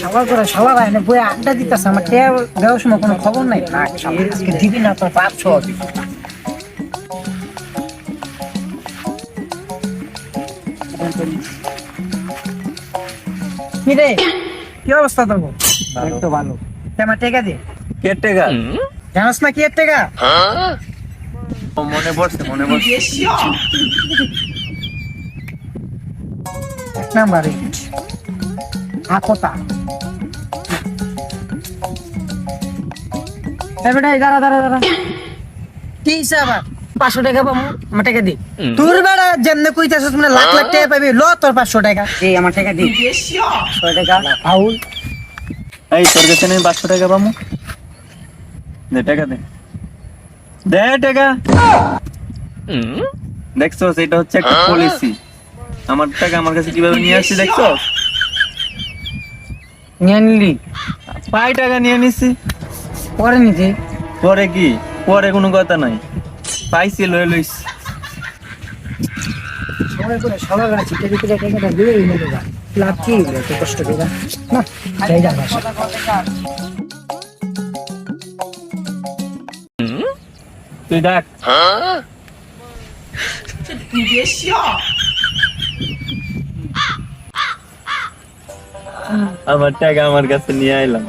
সবার করে সবার আইনে বই আড্ডা দিতেছে আমার টেয়া দেওয়ার সময় কোনো খবর নাই? না আজকে দিবি না তোর পাঁচ ছ কি রে? কি অবস্থা তোর তো ভালো। আমার টেকা দে। কেটেগা জানাস না কি এর টেকা? মনে পড়ছে মনে পড়ছে। এক নাম্বার। আকতা এই বেটা দাঁড়া দাঁড়া দাঁড়া। কি হিসাব পাঁচশো টাকা পাবো আমার টাকা দি। তোর বেড়া যেমনে কইতাছিস মানে লাখ লাখ টাকা পাবি। ল তোর পাঁচশো টাকা। এই আমার টাকা দি। টাকা। আউল এই তোর কাছে নেই পাঁচশো টাকা পাবো। দে টাকা দে। দে টাকা। দেখছ এটা হচ্ছে একটা পলিসি আমার টাকা আমার কাছে কীভাবে নিয়ে আসছি দেখছ? নিয়ে নিলি? পাই টাকা নিয়ে নিছি। পরে নিতে পরে কি? পরে কোনো কথা নাই। পাইছি লয়ে লইছি। সবাই করে সবার বেড়া ছিটে দিতে টাকাটা দিয়ে নিয়ে যা লাভ কি এত কষ্ট করে। না যাই যা বাসা। তুই ডাক আমার টাকা আমার কাছে নিয়ে আইলাম।